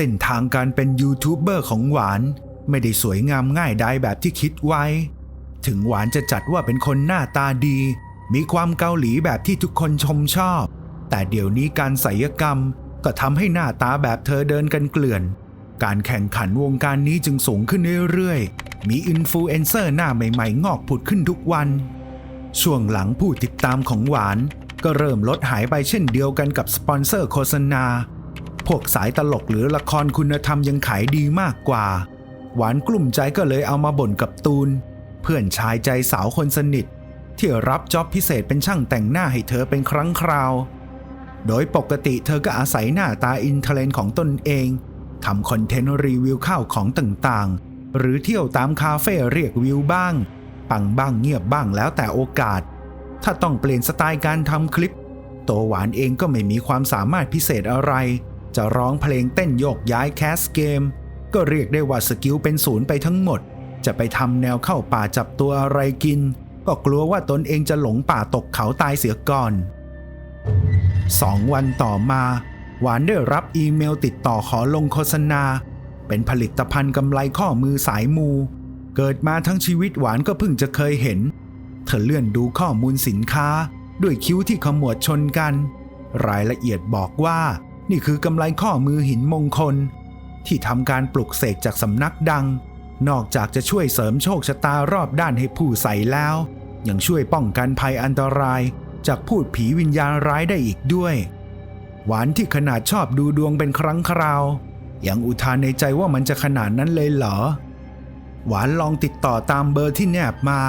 ส้นทางการเป็นยูทูบเบอร์ของหวานไม่ได้สวยงามง่ายได้แบบที่คิดไว้ ถึงหวานจะจัดว่าเป็นคนหน้าตาดี มีความเกาหลีแบบที่ทุกคนชมชอบ แต่เดี๋ยวนี้การศัลยกรรมก็ทำให้หน้าตาแบบเธอเดินกันเกลื่อน การแข่งขันวงการนี้จึงสูงขึ้นเรื่อยๆ มีอินฟลูเอนเซอร์หน้าใหม่ๆ งอกผุดขึ้นทุกวัน ช่วงหลังผู้ติดตามของหวาน ก็เริ่มลดหายไปเช่นเดียวกันกับสปอนเซอร์โฆษณา วกสายตลกหรือละครคุณธรรมยังขายดีมากกว่า หวานกลุ่มใจก็เลยเอามาบ่นกับตูน เพื่อนชายใจสาวคนสนิท ที่รับจ็อบพิเศษเป็นช่างแต่งหน้าให้เธอเป็นครั้งคราว โดยปกติเธอก็อาศัยหน้าตาอินเทเลนของตนเองทำคอนเทนต์รีวิวข้าวของต่างๆ หรือเที่ยวตามคาเฟ่เรียกวิวบ้าง ปังบ้างเงียบบ้างแล้วแต่โอกาส ถ้าต้องเปลี่ยนสไตล์การทำคลิป ตัวหวานเองก็ไม่มีความสามารถพิเศษอะไร จะร้องเพลงเต้นโยกย้ายแคสเกม ก็เรียกได้ว่าสกิลเป็นศูนย์ไปทั้งหมด จะไปทำแนวเข้าป่าจับตัวอะไรกิน ก็กลัวว่าตนเองจะหลงป่าตกเขาตายเสียก่อนสองวันต่อมา หวานได้รับอีเมลติดต่อขอลงโฆษณา เป็นผลิตภัณฑ์กำไรข้อมือสายมู เกิดมาทั้งชีวิตหวานก็เพิ่งจะเคยเห็น เธอเลื่อนดูข้อมูลสินค้า ด้วยคิ้วที่ขมวดชนกัน รายละเอียดบอกว่า นี่คือกำไรข้อมือหินมงคล ที่ทำการปลุกเสกจากสำนักดัง นอกจากจะช่วยเสริมโชคชะตารอบด้านให้ผู้ใส่แล้ว ยังช่วยป้องกันภัยอันตรายจากพูดผีวิญญาณร้ายได้อีกด้วย หวานที่ขนาดชอบดูดวงเป็นครั้งคราวยังอุทานในใจว่ามันจะขนาดนั้นเลยเหรอ หวานลองติดต่อตามเบอร์ที่แนบมา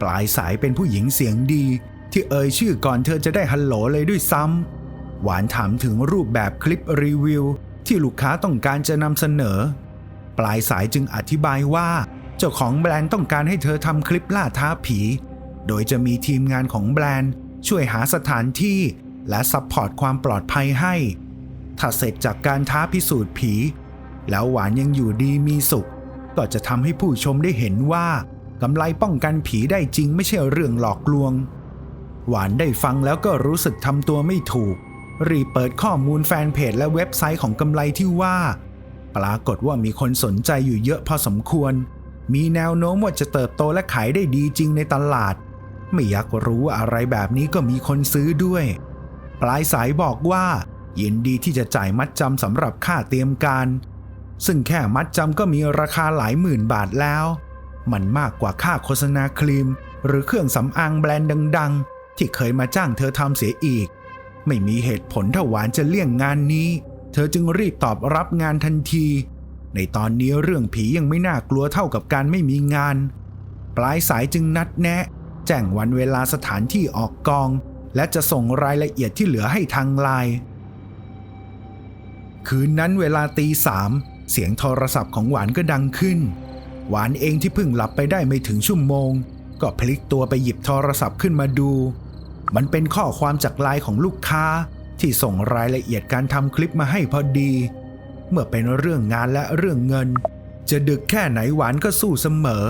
ปลายสายเป็นผู้หญิงเสียงดี ที่เอ่ยชื่อก่อนเธอจะได้ฮัลโหลเลยด้วยซ้ำ หวานถามถึงรูปแบบคลิปรีวิว ที่ลูกค้าต้องการจะนำเสนอ ปลายสายจึงอธิบายว่า เจ้าของแบรนด์ต้องการให้เธอทำคลิปล่าท้าผี โดยจะมีทีมงานของแบรนด์ ช่วยหาสถานที่และซัพพอร์ตความปลอดภัยให้ ถ้าเสร็จจากการท้าพิสูจน์ผี แล้วหวานยังอยู่ดีมีสุข ก็จะทำให้ผู้ชมได้เห็นว่ากำไรป้องกันผีได้จริงไม่ใช่เรื่องหลอกลวง หวานได้ฟังแล้วก็รู้สึกทำตัวไม่ถูก รีเปิดข้อมูลแฟนเพจและเว็บไซต์ของกำไรที่ว่า ปรากฏว่ามีคนสนใจอยู่เยอะพอสมควร มีแนวโน้มว่าจะเติบโตและขายได้ดีจริงในตลาด ไม่อยากรู้ว่าอะไรแบบนี้ก็มีคนซื้อด้วย ปลายสายบอกว่า ยินดีที่จะจ่ายมัดจำสำหรับค่าเตรียมการ ซึ่งแค่มัดจำก็มีราคาหลายหมื่นบาทแล้ว มันมากกว่าค่าโฆษณาครีม หรือเครื่องสำอางแบรนด์ดัง ๆ ที่เคยมาจ้างเธอทำเสียอีก ไม่มีเหตุผลถ้าหวานจะเลี่ยงงานนี้ เธอจึงรีบตอบรับงานทันที ในตอนนี้เรื่องผียังไม่น่ากลัวเท่ากับการไม่มีงาน ปลายสายจึงนัดแนะ แจ้งวันเวลาสถานที่ออกกอง และจะส่งรายละเอียดที่เหลือให้ทางไลน์คืนนั้นเวลาตีสามเสียงโทรศัพท์ของหวานก็ดังขึ้น หวานเองที่เพิ่งหลับไปได้ไม่ถึงชั่วโมง ก็พลิกตัวไปหยิบโทรศัพท์ขึ้นมาดู มันเป็นข้อความจากไลน์ของลูกค้าที่ส่งรายละเอียดการทำคลิปมาให้พอดี เมื่อเป็นเรื่องงานและเรื่องเงิน จะดึกแค่ไหนหวานก็สู้เสมอ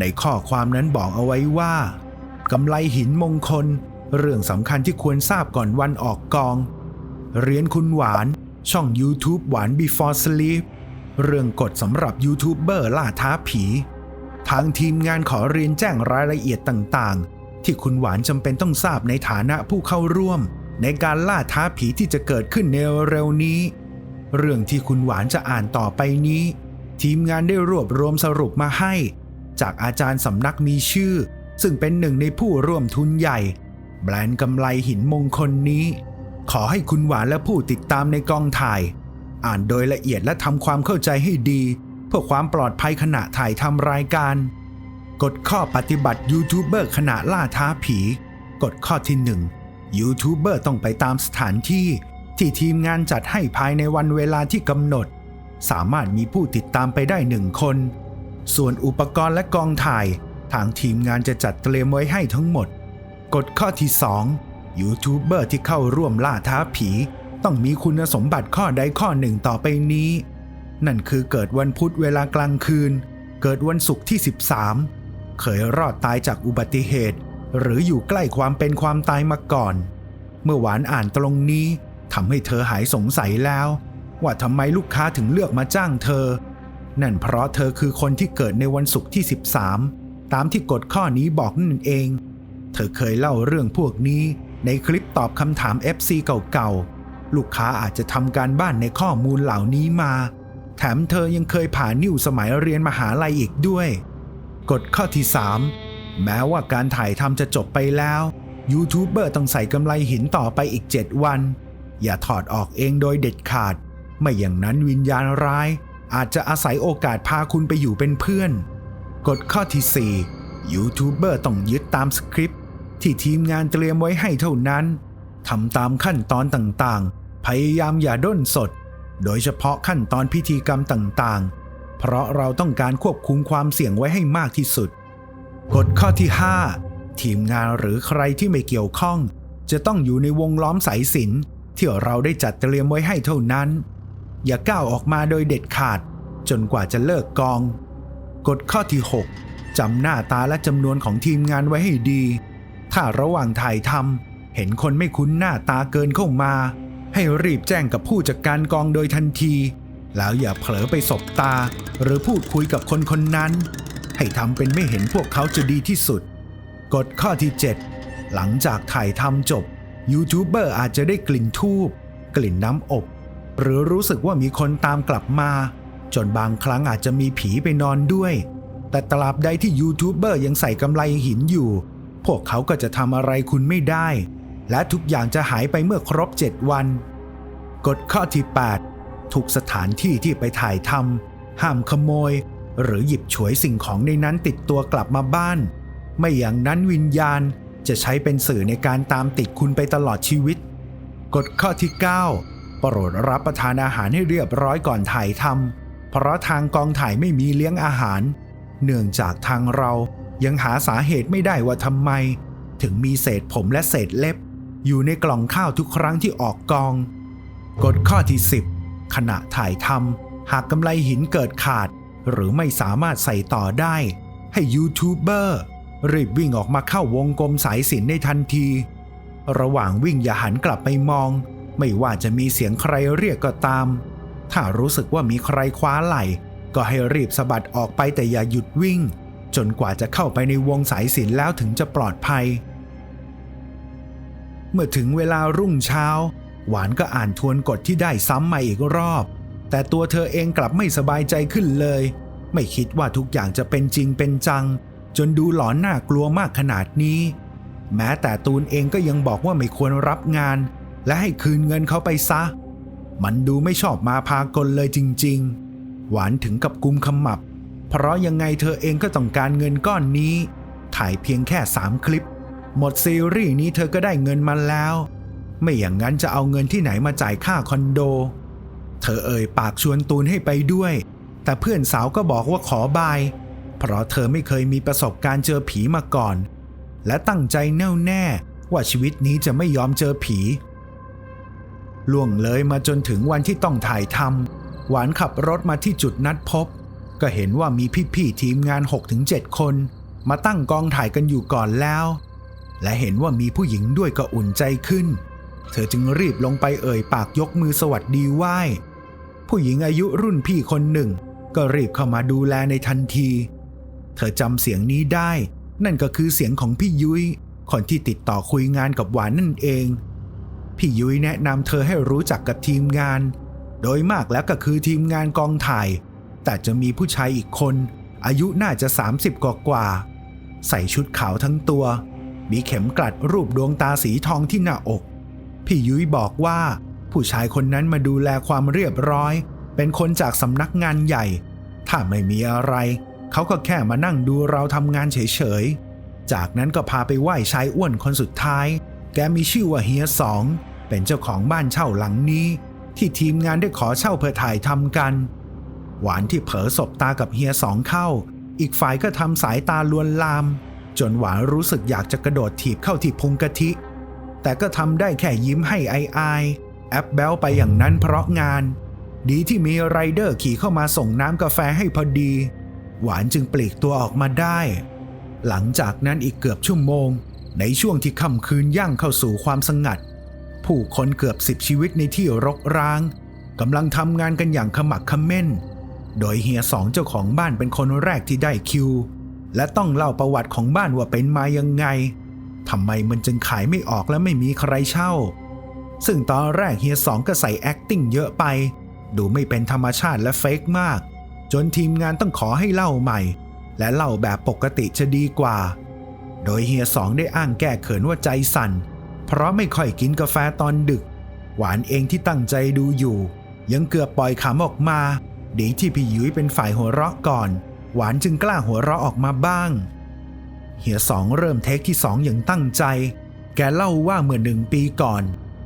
ในข้อความนั้นบอกเอาไว้ว่ากำไรหินมงคล เรื่องสำคัญที่ควรทราบก่อนวันออกกอง เรียนคุณหวานช่อง YouTube หวาน Before Sleep เรื่องกฎสำหรับยูทูบเบอร์ล่าท้าผี ทางทีมงานขอเรียนแจ้งรายละเอียดต่างๆ ที่คุณหวานจำเป็นต้องทราบในฐานะผู้เข้าร่วม ในการล่าท้าผีที่จะเกิดขึ้นในเร็วนี้ เรื่องที่คุณหวานจะอ่านต่อไปนี้ ทีมงานได้รวบรวมสรุปมาให้ จากอาจารย์สำนักมีชื่อ ซึ่งเป็นหนึ่งในผู้ร่วมทุนใหญ่ แบรนด์กำไรหินมงคลนี้ ขอให้คุณหวานและผู้ติดตามในกองถ่าย อ่านโดยละเอียดและทำความเข้าใจให้ดี เพื่อความปลอดภัยขณะถ่ายทำรายการ กฎข้อปฏิบัติยูทูบเบอร์ขณะล่าท้าผีกฎข้อที่ 1 ยูทูบเบอร์ต้องไปตามสถานที่ ที่ทีมงานจัดให้ภายในวันเวลาที่กำหนด สามารถมีผู้ติดตามไปได้หนึ่งคน ส่วนอุปกรณ์และกองถ่าย ทางทีมงานจะจัดเตรียมไว้ให้ทั้งหมด กฎข้อที่ 2 ยูทูบเบอร์ที่เข้าร่วมล่าท้าผี ต้องมีคุณสมบัติข้อใดข้อหนึ่งต่อไปนี้ นั่นคือเกิดวันพุธเวลากลางคืน เกิดวันศุกร์ที่ 13 เคยรอดตายจากอุบัติเหตุ หรืออยู่ใกล้ความเป็นความตายมาก่อน เมื่อหวานอ่านตรงนี้ทำให้เธอหายสงสัยแล้ว ว่าทำไมลูกค้าถึงเลือกมาจ้างเธอ นั่นเพราะเธอคือคนที่เกิดในวันศุกร์ที่ 13 ตามที่กฎข้อนี้บอกนั่นเอง เธอเคยเล่าเรื่องพวกนี้ในคลิปตอบคำถาม FC เก่าๆ ลูกค้าอาจจะทำการบ้านในข้อมูลเหล่านี้มา แถมเธอยังเคยผ่านนิ้วสมัยเรียนมหาลัยอีกด้วย กฎข้อที่ 3 แม้ว่าการถ่ายทำจะจบไปแล้ว ยูทูบเบอร์ต้องใส่กำไลหินต่อไปอีก 7 วัน อย่าถอดออกเองโดยเด็ดขาด ไม่อย่างนั้นวิญญาณร้าย อาจจะอาศัยโอกาสพาคุณไปอยู่เป็นเพื่อน กฎข้อที่ 4 ยูทูบเบอร์ต้องยึดตามสคริปต์ที่ทีมงานเตรียมไว้ให้เท่านั้นทำตามขั้นตอนต่างๆ พยายามอย่าด้นสด โดยเฉพาะขั้นตอนพิธีกรรมต่างๆ เพราะเราต้องการควบคุมความเสี่ยงไว้ให้มากที่สุด กฎข้อที่ 5 ทีมงานหรือใครที่ไม่เกี่ยวข้อง จะต้องอยู่ในวงล้อมสายสินที่เราได้จัดเตรียมไว้ให้เท่านั้น อย่าก้าวออกมาโดยเด็ดขาด จนกว่าจะเลิกกอง กฎข้อที่ 6จำหน้าตาและจำนวนของทีมงานไว้ให้ดี ถ้าระหว่างถ่ายทำเห็นคนไม่คุ้นหน้าตาเกินเข้ามา ให้รีบแจ้งกับผู้จัดการกองโดยทันที แล้วอย่าเผลอไปสบตา หรือพูดคุยกับคนคนนั้น ให้ทำเป็นไม่เห็นพวกเขาจะดีที่สุด กฎข้อที่ 7 หลังจากถ่ายทำจบ ยูทูบเบอร์อาจจะได้กลิ่นทูบกลิ่นน้ำอบ หรือรู้สึกว่ามีคนตามกลับมา จนบางครั้งอาจจะมีผีไปนอนด้วย แต่ตราบใดที่ยูทูบเบอร์ยังใส่กำไลหินอยู่ พวกเขาก็จะทำอะไรคุณไม่ได้ และทุกอย่างจะหายไปเมื่อครบ 7 วัน กฎข้อที่ 8 ทุกสถานที่ที่ไปถ่ายทำห้ามขโมย หรือหยิบฉวยสิ่งของในนั้นติดตัวกลับมาบ้าน ไม่อย่างนั้นวิญญาณจะใช้เป็นสื่อในการตามติดคุณไปตลอดชีวิต กฎข้อที่ 9 โปรดรับประทานอาหารให้เรียบร้อยก่อนถ่ายทำเพราะทางกองถ่ายไม่มีเลี้ยงอาหาร เนื่องจากทางเรายังหาสาเหตุไม่ได้ว่าทำไม ถึงมีเศษผมและเศษเล็บ อยู่ในกล่องข้าวทุกครั้งที่ออกกอง กฎข้อที่ 10 ขณะถ่ายทำหากกำไลหินเกิดขาด หรือไม่สามารถใส่ต่อได้ ให้ยูทูบเบอร์รีบวิ่งออกมาเข้าวงกลมสายสินในทันที ระหว่างวิ่งอย่าหันกลับไปมอง ไม่ว่าจะมีเสียงใครเรียกก็ตาม ถ้ารู้สึกว่ามีใครคว้าไหล่ก็ให้รีบสะบัดออกไปแต่อย่าหยุดวิ่ง จนกว่าจะเข้าไปในวงสายสินแล้วถึงจะปลอดภัย เมื่อถึงเวลารุ่งเช้า หวานก็อ่านทวนกฎที่ได้ซ้ำมาอีกรอบ แต่ตัวเธอเองกลับไม่สบายใจขึ้นเลย ไม่คิดว่าทุกอย่างจะเป็นจริงเป็นจัง จนดูหลอนน่ากลัวมากขนาดนี้ แม้แต่ตูนเองก็ยังบอกว่าไม่ควรรับงาน และให้คืนเงินเขาไปซะ มันดูไม่ชอบมาพากลเลยจริง ๆ หวานถึงกับกุมขมับ เพราะยังไงเธอเองก็ต้องการเงินก้อนนี้ ถ่ายเพียงแค่3คลิป หมดซีรีส์นี้เธอก็ได้เงินมาแล้ว ไม่อย่างนั้นจะเอาเงินที่ไหนมาจ่ายค่าคอนโด เธอเอ่ยปากชวนตูนให้ไปด้วย แต่เพื่อนสาวก็บอกว่าขอบาย เพราะเธอไม่เคยมีประสบการณ์เจอผีมาก่อน และตั้งใจแน่วแน่ว่าชีวิตนี้จะไม่ยอมเจอผี ล่วงเลยมาจนถึงวันที่ต้องถ่ายทำหวานขับรถมาที่จุดนัดพบ ก็เห็นว่ามีพี่ๆทีมงาน 6-7 คน มาตั้งกองถ่ายกันอยู่ก่อนแล้ว และเห็นว่ามีผู้หญิงด้วยก็อุ่นใจขึ้น เธอจึงรีบลงไปเอ่ยปากยกมือสวัสดีไหว้ ผู้หญิงอายุรุ่นพี่คนหนึ่ง ก็รีบเข้ามาดูแลในทันที เธอจำเสียงนี้ได้ นั่นก็คือเสียงของพี่ยุย้ยคนที่ติดต่อคุยงานกับหวานนั่นเอง พี่ยุ้ยแนะนำเธอให้รู้จักกับทีมงาน โดยมากแล้วก็คือทีมงานกองถ่าย แต่จะมีผู้ชายอีกคน อายุน่าจะ 30 กว่ากว่า ใส่ชุดขาวทั้งตัว มีเข็มกลัดรูปดวงตาสีทองที่หน้าอก พี่ยุ้ยบอกว่า ผู้ชายคนนั้นมาดูแลความเรียบร้อย เป็นคนจากสำนักงานใหญ่ ถ้าไม่มีอะไร เขาก็แค่มานั่งดูเราทำงานเฉยๆ จากนั้นก็พาไปไหว้ชายอ้วนคนสุดท้าย แกมีชื่อว่าเฮียสอง เป็นเจ้าของบ้านเช่าหลังนี้ ที่ทีมงานได้ขอเช่าเพื่อถ่ายทำกัน หวานที่เผลอสบตากับเฮียสองเข้า อีกฝ่ายก็ทำสายตาลวนลาม จนหวานรู้สึกอยากจะกระโดดถีบเข้าที่พุงกะทิ แต่ก็ทำได้แค่ยิ้มให้อายอายแอปแบลไปอย่างนั้นเพราะงาน ดีที่มีไรเดอร์ขี่เข้ามาส่งน้ำกาแฟให้พอดี หวานจึงปลีกตัวออกมาได้ หลังจากนั้นอีกเกือบชั่วโมง ในช่วงที่ค่ำคืนย่างเข้าสู่ความสงัด ผู้คนเกือบสิบชีวิตในที่รกร้างกำลังทำงานกันอย่างขมักขม้น โดยเฮียสองเจ้าของบ้านเป็นคนแรกที่ได้คิว และต้องเล่าประวัติของบ้านว่าเป็นมายังไง ทำไมมันจึงขายไม่ออกและไม่มีใครเช่า ซึ่งตอนแรกเฮียสองก็ใส่ acting เยอะไป ดูไม่เป็นธรรมชาติและเฟกมาก จนทีมงานต้องขอให้เล่าใหม่ และเล่าแบบปกติจะดีกว่า โดยเฮียสองได้อ้างแก้เขินว่าใจสั่น เพราะไม่ค่อยกินกาแฟตอนดึก หวานเองที่ตั้งใจดูอยู่ ยังเกือบปล่อยขำออกมา ดีที่พี่ยุ้ยเป็นฝ่ายหัวเราะก่อน หวานจึงกล้าหัวเราะออกมาบ้าง เฮียสองเริ่มเทคที่สองอย่างตั้งใจ แกเล่าว่าเมื่อหนึ่งปีก่อน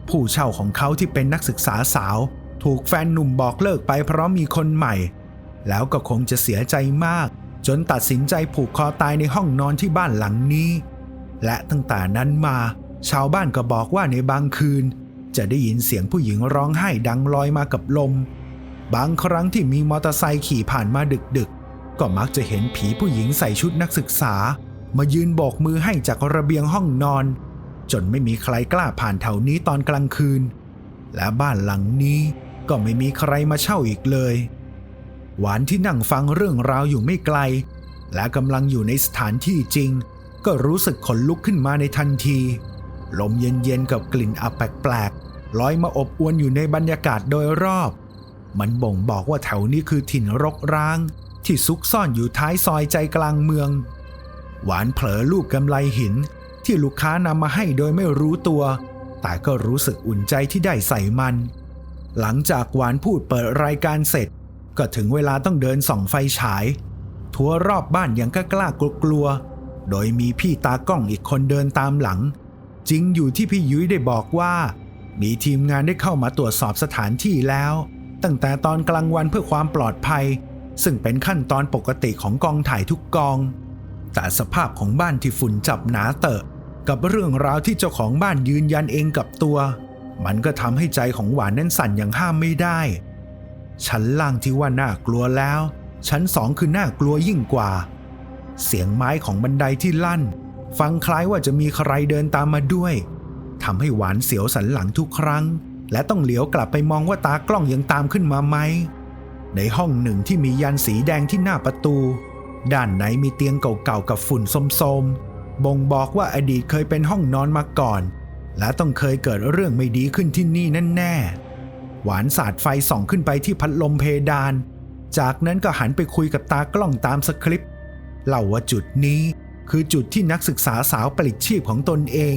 ผู้เช่าของเขาที่เป็นนักศึกษาสาว ถูกแฟนหนุ่มบอกเลิกไปเพราะมีคนใหม่ แล้วก็คงจะเสียใจมาก จนตัดสินใจผูกคอตายในห้องนอนที่บ้านหลังนี้ และตั้งแต่นั้นมา ชาวบ้านก็บอกว่าในบางคืน จะได้ยินเสียงผู้หญิงร้องไห้ดังลอยมากับลม บางครั้งที่มีมอเตอร์ไซค์ขี่ผ่านมาดึกๆก็มักจะเห็นผีผู้หญิงใส่ชุดนักศึกษา มายืนโบกมือให้จากระเบียงห้องนอน จนไม่มีใครกล้าผ่านแถวนี้ตอนกลางคืน และบ้านหลังนี้ก็ไม่มีใครมาเช่าอีกเลย หวานที่นั่งฟังเรื่องราวอยู่ไม่ไกล และกำลังอยู่ในสถานที่จริง ก็รู้สึกขนลุกขึ้นมาในทันที ลมเย็นๆกับกลิ่นอับแปลกๆลอยมาอบอวนอยู่ในบรรยากาศโดยรอบ มันบ่งบอกว่าแถวนี้คือถิ่นรกร้าง ที่ซุกซ่อนอยู่ท้ายซอยใจกลางเมือง หวานเผลอลูกกำไลหิน ที่ลูกค้านำมาให้โดยไม่รู้ตัว แต่ก็รู้สึกอุ่นใจที่ได้ใส่มัน หลังจากหวานพูดเปิดรายการเสร็จ ก็ถึงเวลาต้องเดินส่องไฟฉาย ทัวรอบบ้านยังกล้ากลัวกลัว โดยมีพี่ตากล้องอีกคนเดินตามหลัง จริงอยู่ที่พี่ยุ้ยได้บอกว่า มีทีมงานได้เข้ามาตรวจสอบสถานที่แล้ว ตั้งแต่ตอนกลางวันเพื่อความปลอดภัย ซึ่งเป็นขั้นตอนปกติของกองถ่ายทุกกอง แต่สภาพของบ้านที่ฝุ่นจับหนาเตอะ กับเรื่องราวที่เจ้าของบ้านยืนยันเองกับตัว มันก็ทำให้ใจของหวานนั้นสั่นอย่างห้ามไม่ได้ ชั้นล่างที่ว่าน่ากลัวแล้ว ชั้นสองคือน่ากลัวยิ่งกว่า เสียงไม้ของบันไดที่ลั่น ฟังคล้ายว่าจะมีใครเดินตามมาด้วยทำให้หวานเสียวสันหลังทุกครั้ง และต้องเหลียวกลับไปมองว่าตากล้องยังตามขึ้นมาไหมในห้องหนึ่งที่มียันสีแดงที่หน้าประตู ด้านไหนมีเตียงเก่าๆกับฝุ่นโสมๆ บ่งบอกว่าอดีตเคยเป็นห้องนอนมาก่อน และต้องเคยเกิดเรื่องไม่ดีขึ้นที่นี่แน่ๆ หวานสาดไฟส่องขึ้นไปที่พัดลมเพดาน จากนั้นก็หันไปคุยกับตากล้องตามสคริปต์เล่าว่าจุดนี้คือจุดที่นักศึกษาสาวปลิดชีพของตนเอง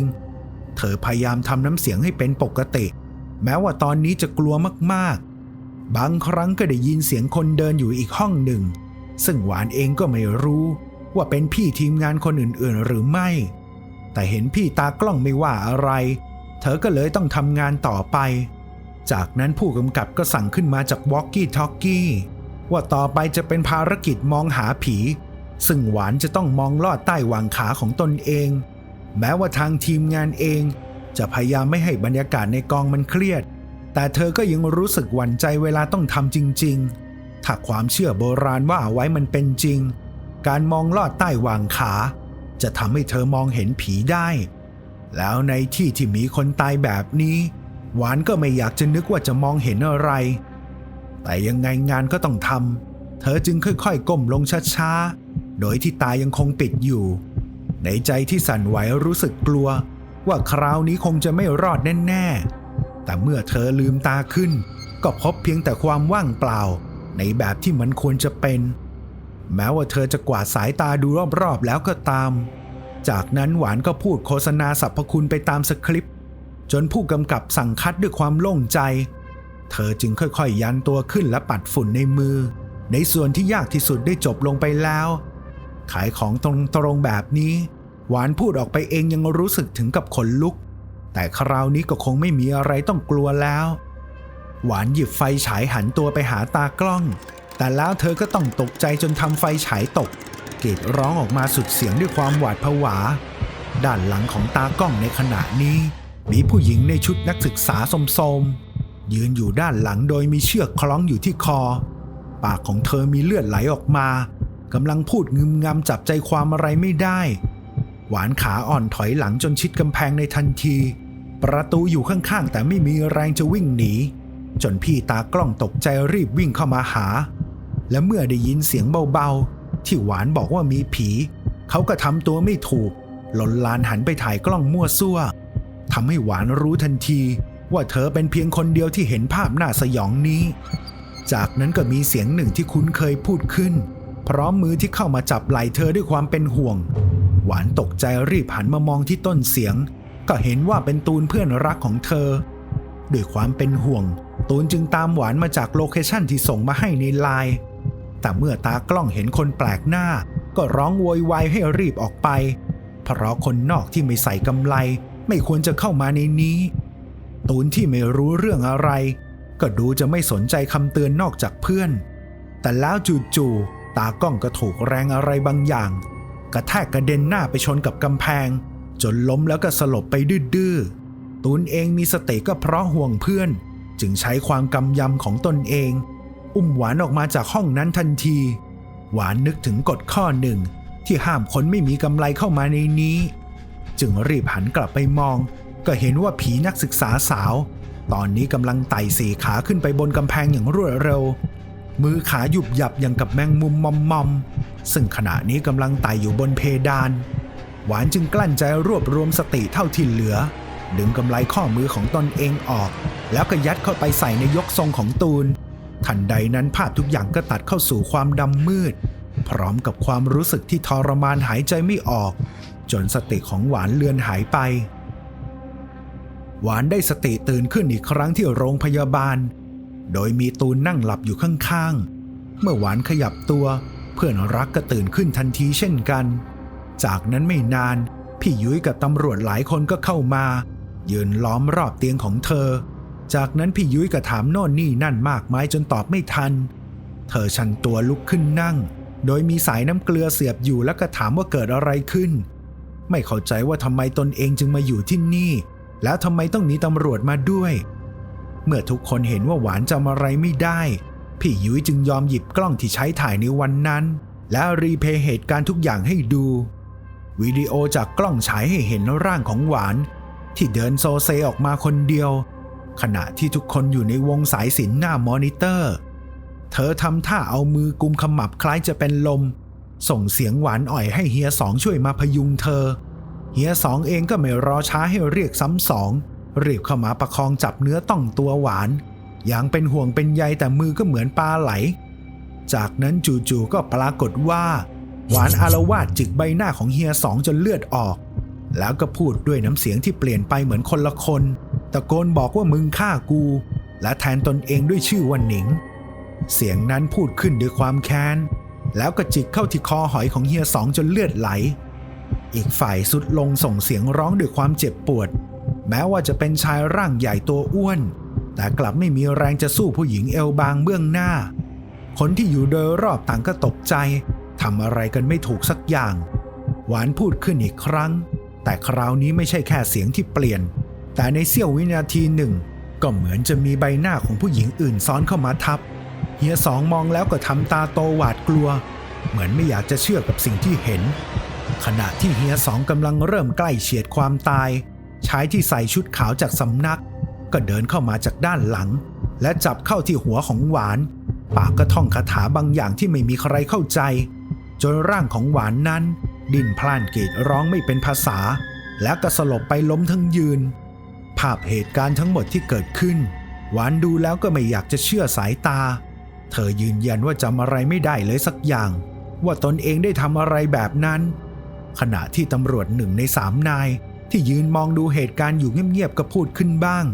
เธอพยายามทำน้ำเสียงให้เป็นปกติ แม้ว่าตอนนี้จะกลัวมากๆ บางครั้งก็ได้ยินเสียงคนเดินอยู่อีกห้องหนึ่ง ซึ่งหวานเองก็ไม่รู้ว่าเป็นพี่ทีมงานคนอื่นๆหรือไม่ แต่เห็นพี่ตากล้องไม่ว่าอะไร เธอก็เลยต้องทำงานต่อไป จากนั้นผู้กำกับก็สั่งขึ้นมาจากวอกกี้ท็อกกี้ว่าต่อไปจะเป็นภารกิจมองหาผี ซึ่งหวานจะต้องมองลอดใต้หว่างขาของตนเอง แม้ว่าทางทีมงานเอง จะพยายามไม่ให้บรรยากาศในกองมันเครียด แต่เธอก็ยังรู้สึกหวั่นใจเวลาต้องทำจริง ๆ ถ้าความเชื่อโบราณว่าไว้มันเป็นจริง การมองลอดใต้วางขา จะทำให้เธอมองเห็นผีได้ แล้วในที่ที่มีคนตายแบบนี้ หวานก็ไม่อยากจะนึกว่าจะมองเห็นอะไร แต่ยังไงงานก็ต้องทำเธอจึงค่อยๆ ก้มลงช้าๆ โดยที่ตายังคงปิดอยู่ ในใจที่สั่นไหวรู้สึกกลัว ว่าคราวนี้คงจะไม่รอดแน่ๆแต่เมื่อเธอลืมตาขึ้น ก็พบเพียงแต่ความว่างเปล่า ในแบบที่มันควรจะเป็น แม้ว่าเธอจะกวาดสายตาดูรอบๆแล้วก็ตาม จากนั้นหวานก็พูดโฆษณาสรรพคุณไปตามสคริปต์จนผู้กำกับสั่งคัดด้วยความโล่งใจ เธอจึงค่อยๆยันตัวขึ้นและปัดฝุ่นในมือ ในส่วนที่ยากที่สุดได้จบลงไปแล้ว ขายของตรงๆแบบนี้ หวานพูดออกไปเองยังรู้สึกถึงกับขนลุก แต่คราวนี้ก็คงไม่มีอะไรต้องกลัวแล้ว หวานหยิบไฟฉายหันตัวไปหาตากล้อง แต่แล้วเธอก็ต้องตกใจจนทำไฟฉายตก เกรดร้องออกมาสุดเสียงด้วยความหวาดผวา ด้านหลังของตากล้องในขณะนี้ มีผู้หญิงในชุดนักศึกษาสมๆยืนอยู่ด้านหลังโดยมีเชือกคล้องอยู่ที่คอ ปากของเธอมีเลือดไหลออกมากำลังพูดงึมงำจับใจความอะไรไม่ได้ หวานขาอ่อนถอยหลังจนชิดกำแพงในทันที ประตูอยู่ข้างๆ แต่ไม่มีแรงจะวิ่งหนี จนพี่ตากล้องตกใจรีบวิ่งเข้ามาหา และเมื่อได้ยินเสียงเบาๆ ที่หวานบอกว่ามีผี เขาก็ทำตัวไม่ถูก หล่นลานหันไปถ่ายกล้องมั่วซั่วทำให้หวานรู้ทันที ว่าเธอเป็นเพียงคนเดียวที่เห็นภาพน่าสยองนี้ จากนั้นก็มีเสียงหนึ่งที่คุ้นเคยพูดขึ้น พร้อมมือที่เข้ามาจับไหล่เธอด้วยความเป็นห่วง หวานตกใจรีบหันมามองที่ต้นเสียง ก็เห็นว่าเป็นตูนเพื่อนรักของเธอ ด้วยความเป็นห่วง ตูนจึงตามหวานมาจากโลเคชั่นที่ส่งมาให้ในไลน์แต่เมื่อตากล้องเห็นคนแปลกหน้า ก็ร้องโวยวายให้รีบออกไป เพราะคนนอกที่ไม่ใส่กำไล ไม่ควรจะเข้ามาในนี้ ตูนที่ไม่รู้เรื่องอะไร ก็ดูจะไม่สนใจคำเตือนนอกจากเพื่อน แต่แล้วจู่ๆตากล้องก็ถูกแรงอะไรบางอย่าง กระแทกกระเด็นหน้าไปชนกับกำแพง จนล้มแล้วก็สลบไปดื้อๆตูนเองมีสติก็เพราะห่วงเพื่อน จึงใช้ความกำยำของตนเอง อุ้มหวานออกมาจากห้องนั้นทันที หวานนึกถึงกฎข้อหนึ่ง ที่ห้ามคนไม่มีกำไรเข้ามาในนี้ จึงรีบหันกลับไปมอง ก็เห็นว่าผีนักศึกษาสาว ตอนนี้กำลังไต่สีขาขึ้นไปบนกำแพงอย่างรวดเร็ว มือขาหยุบหยับอย่างกับแมงมุมมอมมอมซึ่งขณะนี้กำลังไต่อยู่บนเพดาน หวานจึงกลั้นใจรวบรวมสติเท่าที่เหลือ ดึงกำไลข้อมือของตนเองออก แล้วก็ยัดเข้าไปใส่ในยกทรงของตูน ทันใดนั้นภาพทุกอย่างก็ตัดเข้าสู่ความดำมืด พร้อมกับความรู้สึกที่ทรมานหายใจไม่ออก จนสติของหวานเลือนหายไป หวานได้สติตื่นขึ้นอีกครั้งที่โรงพยาบาล โดยมีตูนนั่งหลับอยู่ข้างๆ เมื่อหวานขยับตัว เพื่อนรักก็ตื่นขึ้นทันทีเช่นกัน จากนั้นไม่นานพี่ยุ้ยกับตำรวจหลายคนก็เข้ามา ยืนล้อมรอบเตียงของเธอ จากนั้นพี่ยุ้ยก็ถามโน่นนี่นั่นมากมายจนตอบไม่ทัน เธอชันตัวลุกขึ้นนั่ง โดยมีสายน้ำเกลือเสียบอยู่แล้วก็ถามว่าเกิดอะไรขึ้น ไม่เข้าใจว่าทำไมตนเองจึงมาอยู่ที่นี่ แล้วทำไมต้องหนีตำรวจมาด้วย เมื่อทุกคนเห็นว่าหวานจำอะไรไม่ได้ พี่ยุ้ยจึงยอมหยิบกล้องที่ใช้ถ่ายในวันนั้น แล้วรีเพย์เหตุการณ์ทุกอย่างให้ดูวิดีโอจากกล้องฉายให้เห็นร่างของหวาน ที่เดินโซเซออกมาคนเดียว ขณะที่ทุกคนอยู่ในวงสายสินหน้ามอนิเตอร์ เธอทำท่าเอามือกุมขมับคล้ายจะเป็นลม ส่งเสียงหวานอ่อยให้เฮียสองช่วยมาพยุงเธอ เฮียสองเองก็ไม่รอช้าให้เรียกซ้ำสองรีบเข้ามาประคองจับเนื้อต้องตัวหวาน อย่างเป็นห่วงเป็นใยแต่มือก็เหมือนปลาไหล จากนั้นจู่ๆก็ปรากฏว่า หวานอารวาสจิกใบหน้าของเฮียสองจนเลือดออก แล้วก็พูดด้วยน้ำเสียงที่เปลี่ยนไปเหมือนคนละคน ตะโกนบอกว่ามึงฆ่ากู และแทนตนเองด้วยชื่อว่าหนิง เสียงนั้นพูดขึ้นด้วยความแค้น แล้วก็จิกเข้าที่คอหอยของเฮียสองจนเลือดไหล อีกฝ่ายสุดลงส่งเสียงร้องด้วยความเจ็บปวด แม้ว่าจะเป็นชายร่างใหญ่ตัวอ้วน แต่กลับไม่มีแรงจะสู้ผู้หญิงเอวบางเบื้องหน้า คนที่อยู่โดยรอบต่างก็ตกใจทำอะไรกันไม่ถูกสักอย่าง หวานพูดขึ้นอีกครั้ง แต่คราวนี้ไม่ใช่แค่เสียงที่เปลี่ยน แต่ในเสี้ยววินาทีหนึ่ง ก็เหมือนจะมีใบหน้าของผู้หญิงอื่นซ้อนเข้ามาทับ เฮียสองมองแล้วก็ทำตาโตหวาดกลัว เหมือนไม่อยากจะเชื่อกับสิ่งที่เห็น ขณะที่เฮียสองกำลังเริ่มใกล้เฉียดความตาย ชายที่ใส่ชุดขาวจากสำนัก ก็เดินเข้ามาจากด้านหลัง และจับเข้าที่หัวของหวาน ปากก็ท่องคาถาบางอย่างที่ไม่มีใครเข้าใจ จนร่างของหวานนั้น ดิ้นพล่านกรีดร้องไม่เป็นภาษา และก็สลบไปล้มทั้งยืน ภาพเหตุการณ์ทั้งหมดที่เกิดขึ้น หวานดูแล้วก็ไม่อยากจะเชื่อสายตา เธอยืนยันว่าจำอะไรไม่ได้เลยสักอย่าง ว่าตนเองได้ทำอะไรแบบนั้น ขณะที่ตำรวจหนึ่งในสามนาย ที่ยืนมองดูเหตุการณ์อยู่เงียบๆก็พูดขึ้นบ้าง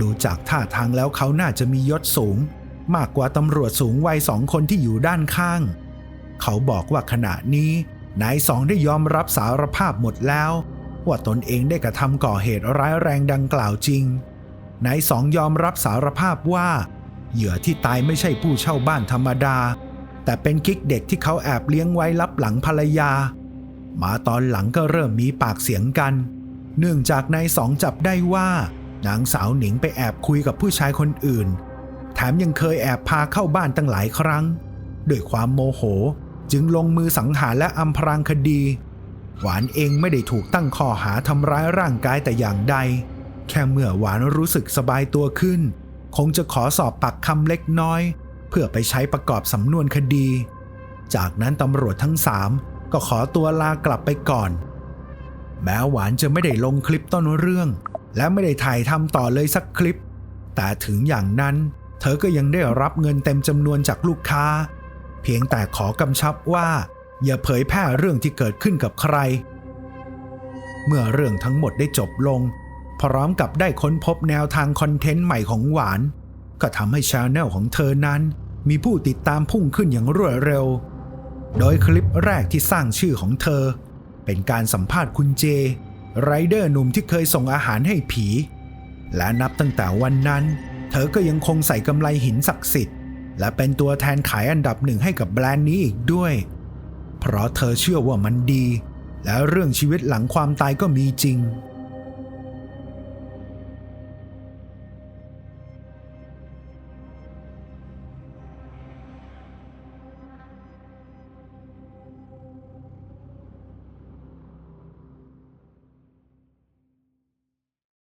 ดูจากท่าทางแล้วเขาน่าจะมียศสูง มากกว่าตำรวจสูงวัยสองคนที่อยู่ด้านข้าง เขาบอกว่าขณะนี้ นายสองได้ยอมรับสารภาพหมดแล้ว ว่าตนเองได้กระทำก่อเหตุร้ายแรงดังกล่าวจริง นายสองยอมรับสารภาพว่า เหยื่อที่ตายไม่ใช่ผู้เช่าบ้านธรรมดา แต่เป็นกิ๊กเด็กที่เขาแอบเลี้ยงไว้รับหลังภรรยา มาตอนหลังก็เริ่มมีปากเสียงกัน เนื่องจากนายสองจับได้ว่านางสาวหนิงไปแอบคุยกับผู้ชายคนอื่น แถมยังเคยแอบพาเข้าบ้านตั้งหลายครั้ง ด้วยความโมโห จึงลงมือสังหารและอำพรางคดี หวานเองไม่ได้ถูกตั้งข้อหาทำร้ายร่างกายแต่อย่างใด แค่เมื่อหวานรู้สึกสบายตัวขึ้น คงจะขอสอบปากคำเล็กน้อย เพื่อไปใช้ประกอบสำนวนคดี จากนั้นตำรวจทั้งสามก็ขอตัวลากลับไปก่อน แม้หวานจะไม่ได้ลงคลิปต้นเรื่อง และไม่ได้ถ่ายทำต่อเลยสักคลิป แต่ถึงอย่างนั้น เธอก็ยังได้รับเงินเต็มจำนวนจากลูกค้า พียงแต่ขอกำชับว่า อย่าเผยแพร่เรื่องที่เกิดขึ้นกับใคร เมื่อเรื่องทั้งหมดได้จบลง พร้อมกับได้ค้นพบแนวทางคอนเทนต์ใหม่ของหวาน ก็ทำให้ชาแนลของเธอนั้น มีผู้ติดตามพุ่งขึ้นอย่างรวดเร็ว โดยคลิปแรกที่สร้างชื่อของเธอ เป็นการสัมภาษณ์คุณเจ ไรเดอร์หนุ่มที่เคยส่งอาหารให้ผี และนับตั้งแต่วันนั้น เธอก็ยังคงใส่กำไลหินศักดิ์สิทธิ์ และเป็นตัวแทนขายอันดับหนึ่งให้กับแบรนด์นี้อีกด้วย เพราะเธอเชื่อว่ามันดี และเรื่องชีวิตหลังความตายก็มีจริง